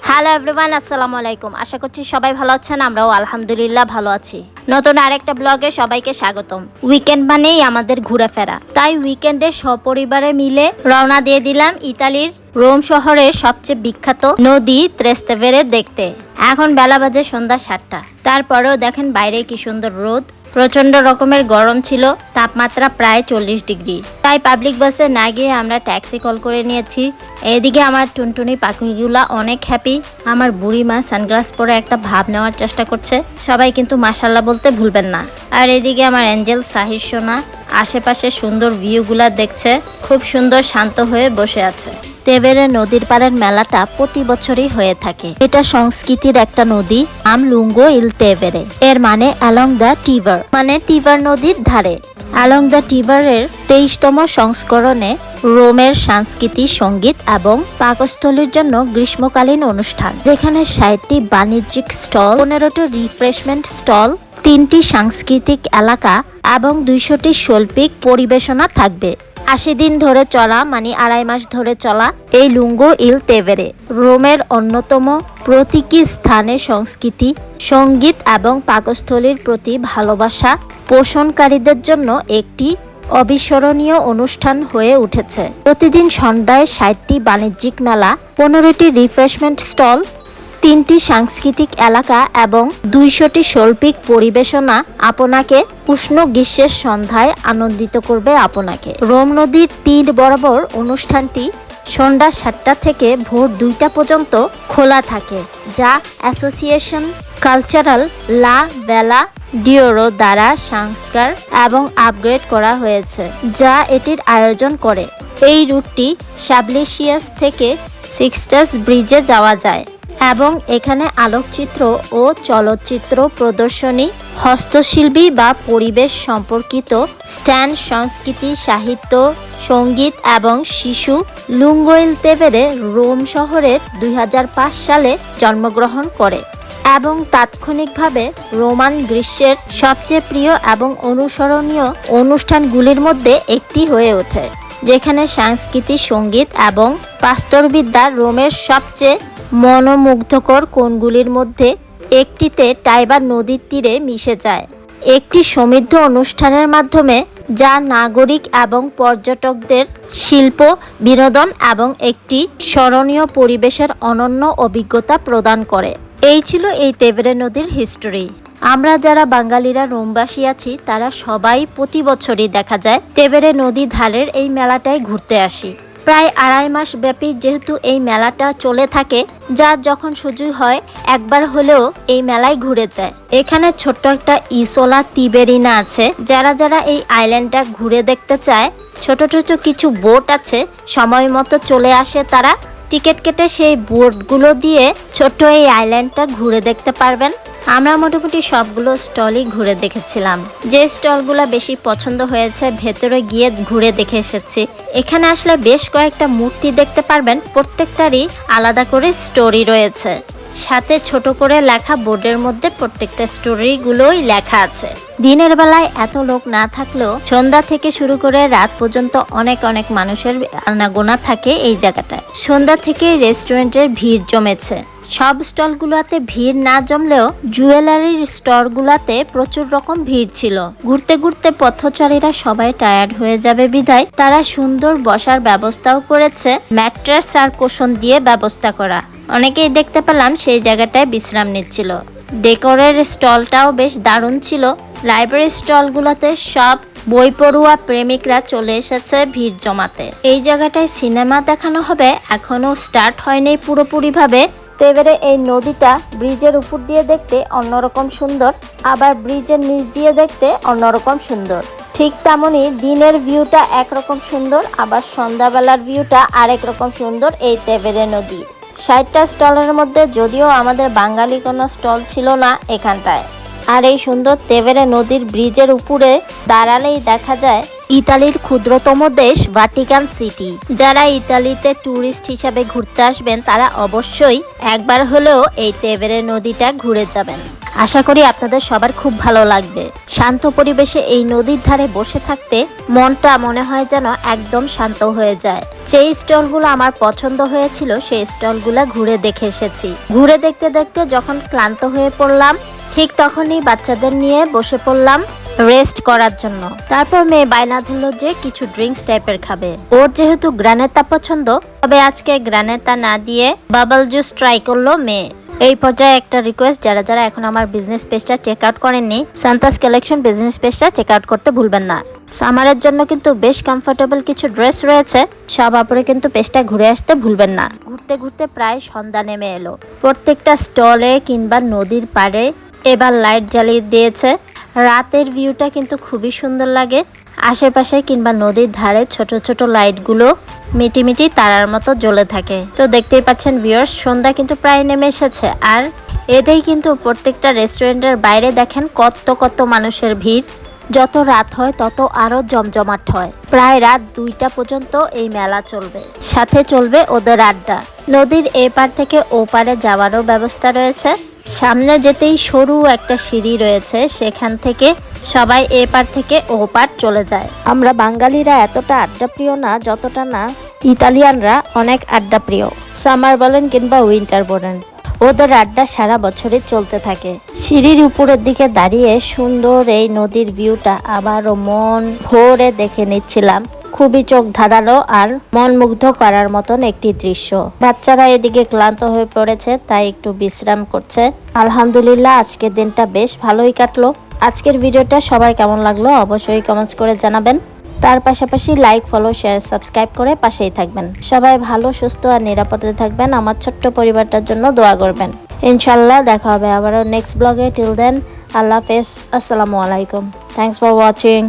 Hello everyone আসসালামু আলাইকুম। আশা করছি সবাই ভালো আছেন, আমরাও আলহামদুলিল্লাহ ভালো আছি। নতুন আরেকটা ব্লগে সবাইকে স্বাগতম। উইকেন্ড মানেই আমাদের ঘোরাফেরা। তাই উইকেন্ডে সপরিবারে মিলে রওনা দিয়ে দিলাম ইতালির রোম শহরের সবচেয়ে বিখ্যাত নদী ত্রেস্তেভেরে দেখতে। এখন বেলা বাজে সন্ধ্যা সাতটা। তারপরেও দেখেন বাইরে কি সুন্দর রোদ। প্রচণ্ড রকমের গরম ছিল, তাপমাত্রা প্রায় চল্লিশ ডিগ্রি। তাই পাবলিক বাসে না গিয়ে আমরা ট্যাক্সি কল করে নিয়েছি। এদিকে আমার টুনটুনি পাখিগুলা অনেক হ্যাপি আমার বুড়ি মা সানগ্লাস পরে একটা ভাব নেওয়ার চেষ্টা করছে। সবাই কিন্তু মাসাল্লাহ বলতে ভুলবেন না। আর এদিকে আমার অ্যাঞ্জেল সাহির সোনা, আশেপাশে সুন্দর ভিউগুলা দেখছে। খুব সুন্দর শান্ত হয়ে বসে আছে। তেবেরে নদীর পাড়ের মেলাটা প্রতি বছরই হয়ে থাকে। এটা সংস্কৃতির একটা নদী আম লুঙ্গো ইল তেবেরে। এর মানে অ্যালং দ্য টিভার মানে টিভার নদীর ধারে। অ্যালং দ্য টিভারের তেইশতম সংস্করণে রোমের সাংস্কৃতিক সংগীত এবং পাকস্থলীর জন্য গ্রীষ্মকালীন অনুষ্ঠান। যেখানে ষাটটি বাণিজ্যিক স্টল, পনেরোটি রিফ্রেশমেন্ট স্টল তিনটি সাংস্কৃতিক এলাকা এবং দুইশোটি শৈল্পিক পরিবেশনা থাকবে। আশি দিন ধরে চলা মানে আড়াই মাস ধরে চলা এই লুঙ্গো ইল তেভেরে। রোমের অন্যতম প্রতীকী স্থানে সংস্কৃতি, সংগীত এবং পাকস্থলীর প্রতি ভালোবাসা পোষণকারীদের জন্য একটি অবিস্মরণীয় অনুষ্ঠান হয়ে উঠেছে। প্রতিদিন সন্ধ্যায় ষাটটি বাণিজ্যিক মেলা, পনেরোটি রিফ্রেশমেন্ট স্টল তিনটি সাংস্কৃতিক এলাকা এবং দুইশোটি শৈল্পিক পরিবেশনা আপনাকে উষ্ণ গ্রীষ্মের সন্ধ্যায় আনন্দিত করবে আপনাকে। রোম নদীর তীর বরাবর অনুষ্ঠানটি সন্ধ্যা সাতটা থেকে ভোর দুইটা পর্যন্ত খোলা থাকে, যা অ্যাসোসিয়েশন, কালচারাল, লা, বেলা, ডিওরো দ্বারা সংস্কার এবং আপগ্রেড করা হয়েছে, যা এটির আয়োজন করে। এই রুটটি সাবলেশিয়াস থেকে সিক্সটাস ব্রিজে যাওয়া যায়। এবং এখানে আলোকচিত্র ও চলচ্চিত্র প্রদর্শনী, হস্তশিল্পী বা পরিবেশ সম্পর্কিত স্ট্যান্ড সংস্কৃতি, সাহিত্য, সংগীত এবং শিশু লুঙ্গোইল তেবেরে রোম শহরের দুই হাজার পাঁচ সালে জন্মগ্রহণ করে এবং তাৎক্ষণিকভাবে রোমান গ্রীষ্মের সবচেয়ে প্রিয় এবং অনুসরণীয় অনুষ্ঠানগুলির মধ্যে একটি হয়ে ওঠে, যেখানে সাংস্কৃতিক সংগীত এবং পাস্তরবিদ্যা রোমের সবচেয়ে মনোমুগ্ধকর কোণগুলির মধ্যে একটিতে টাইবার নদীর তীরে মিশে যায়। একটি সমৃদ্ধ অনুষ্ঠানের মাধ্যমে যা নাগরিক এবং পর্যটকদের শিল্প, বিনোদন এবং একটি স্মরণীয় পরিবেশের অনন্য অভিজ্ঞতা প্রদান করে। এই ছিল এই তেভেরে নদীর হিস্টোরি আমরা যারা বাঙালিরা রোমবাসী আছি, তারা সবাই প্রতি বছরই দেখা যায় তেবেরে নদী ধারের এই মেলাটায় ঘুরতে আসি। প্রায় আড়াই মাস ব্যাপী যেহেতু এই মেলাটা চলে থাকে, যা যখন সুযোগ হয়, একবার হলেও এই মেলায় ঘুরে যায়। এখানে ছোট্ট একটা ইসোলা তিবেরিনা আছে, যারা যারা এই আইল্যান্ডটা ঘুরে দেখতে চায়, ছোট ছোট কিছু বোট আছে, সময় মতো চলে আসে তারা টিকিট কেটে সেই বোটগুলো দিয়ে ছোট্ট এই আইল্যান্ডটা ঘুরে দেখতে পারবেন। আমরা মোটামুটি সবগুলো স্টলই ঘুরে দেখেছিলাম। যে স্টলগুলো বেশি পছন্দ হয়েছে, ভেতরে গিয়ে ঘুরে দেখে এসেছি। এখানে আসলে বেশ কয়েকটা মূর্তি দেখতে পারবেন। প্রত্যেকটারই আলাদা করে স্টোরি রয়েছে। সাথে ছোট করে লেখা বোর্ডের মধ্যে প্রত্যেকটা স্টোরিগুলোই লেখা আছে। দিনের বেলায় এত লোক না থাকলেও সন্ধ্যা থেকে শুরু করে রাত পর্যন্ত অনেক অনেক মানুষের আনাগোনা থাকে এই জায়গাটায়। সন্ধ্যা থেকে রেস্টুরেন্টের ভিড় জমেছে। সব স্টলগুলোতে ভিড় না জমলেও জুয়েলারির স্টলগুলোতে প্রচুর রকম ভিড় ছিল। ঘুরতে ঘুরতে পথচারীরা সবাই টায়ার্ড হয়ে যাবে বিধায় তারা সুন্দর বসার ব্যবস্থাও করেছে, ম্যাট্রেস আর কোষণ দিয়ে ব্যবস্থা করা। অনেকেই দেখতে পেলাম সেই জায়গাটায় বিশ্রাম নিচ্ছিল। ডেকোরের স্টলটাও বেশ দারুণ ছিল। লাইব্রেরি স্টলগুলোতে সব বই পড়ুয়া প্রেমিকরা চলে এসেছে ভিড় জমাতে। এই জায়গাটায় সিনেমা দেখানো হবে এখনও স্টার্ট হয়নি পুরোপুরিভাবে। তো এবারে এই নদীটা ব্রিজের উপর দিয়ে দেখতে অন্যরকম সুন্দর, আবার ব্রিজের নিচ দিয়ে দেখতে অন্যরকম সুন্দর। ঠিক তেমনই দিনের ভিউটা একরকম সুন্দর, আবার সন্ধ্যাবেলার ভিউটা আরেক রকম সুন্দর এই তেবেরে নদী। ষাটটা স্টলের মধ্যে যদিও আমাদের বাঙালি কোনো স্টল ছিল না এখানটায়। আর এই সুন্দর তেবেরে নদীর ব্রিজের উপরে দাঁড়ালেই দেখা যায় ইতালির ক্ষুদ্রতম দেশ ভাটিকান সিটি। যারা ইতালিতে ট্যুরিস্ট হিসাবে ঘুরতে আসবেন, তারা অবশ্যই একবার হলেও এই তেবেরে নদীটা ঘুরে যাবেন। আশা করি আপনাদের সবার খুব ভালো লাগবে। শান্ত পরিবেশে এই নদীর ধারে বসে থাকতে মনটা মনে হয় যেন একদম শান্ত হয়ে যায়। যে স্টলগুলো আমার পছন্দ হয়েছিল, সেই স্টলগুলো ঘুরে দেখে এসেছি। ঘুরে দেখতে দেখতে যখন ক্লান্ত হয়ে পড়লাম, ঠিক তখনই বাচ্চাদের নিয়ে বসে পড়লাম। রেস্ট করার জন্য। তারপর মেয়ে বায়না ধরলো যে কিছু ড্রিঙ্কস টাইপের খাবে। ওর যেহেতু গ্রানেতা পছন্দ, তবে আজকে গ্রানেতা না দিয়ে বাবল জুস ট্রাই করল মেয়ে। এই পর্যায়ে একটা রিকোয়েস্ট যারা যারা এখন আমার বিজনেস পেজটা চেক আউট করেননি সান্তাস কালেকশন বিজনেস পেজটা চেক আউট করতে ভুলবেন না। সামারের জন্য কিন্তু বেশ কমফোর্টেবল কিছু ড্রেস রয়েছে, সব আপরে কিন্তু পেজটা ঘুরে আসতে ভুলবেন না। ঘুরতে ঘুরতে প্রায় সন্ধ্যা নেমে এলো। প্রত্যেকটা স্টলে কিংবা নদীর পাড়ে এবার লাইট জ্বালিয়ে দিয়েছে। রাতের ভিউটা কিন্তু খুবই সুন্দর লাগে। আশেপাশে কিংবা নদীর ধারে ছোট ছোট লাইটগুলো মিটিমিটি তারার মতো জ্বলে থাকে। তো দেখতেই পাচ্ছেন ভিউয়ার্স সন্ধ্যা কিন্তু প্রায় নেমে এসেছে। আর এতেই কিন্তু প্রত্যেকটা রেস্টুরেন্টের বাইরে দেখেন কত কত মানুষের ভিড়। যত রাত হয়, তত আরও জমজমাট হয়। প্রায় রাত দুইটা পর্যন্ত এই মেলা চলবে। সাথে চলবে ওদের আড্ডা। নদীর এপার থেকে ওপারে যাওয়ারও ব্যবস্থা রয়েছে। সামনে যেতেই সরু একটা সিঁড়ি রয়েছে, সেখান থেকে সবাই এপার থেকে ওপার চলে যায়। আমরা বাঙালিরা এতটা আড্ডা প্রিয় না, যতটা না ইতালিয়ানরা অনেক আড্ডা প্রিয়। সামার বলেন কিংবা উইন্টার বলেন, ওদের আড্ডা সারা বছরই চলতে থাকে। সিঁড়ির উপরের দিকে দাঁড়িয়ে সুন্দর এই নদীর ভিউটা আবারও মন ভরে দেখে নিচ্ছিলাম। খুবই চোখ ধাঁধালো আর মন মুগ্ধ করার মতন একটি দৃশ্য। বাচ্চারা এদিকে ক্লান্ত হয়ে পড়েছে, তাই একটু বিশ্রাম করছে। আলহামদুলিল্লাহ, আজকের দিনটা বেশ ভালোই কাটলো। আজকের ভিডিওটা সবার কেমন লাগল অবশ্যই কমেন্টস করে জানাবেন। তার পাশাপাশি লাইক ফলো শেয়ার সাবস্ক্রাইব করে পাশেই থাকবেন। সবাই ভালো, সুস্থ আর নিরাপদে থাকবেন। আমার ছোট্ট পরিবারটার জন্য দোয়া করবেন। ইনশাল্লাহ দেখা হবে আবারও নেক্সট ব্লগে টিল দেন আল্লাহ হাফেজ। আসসালামু আলাইকুম। Thanks for watching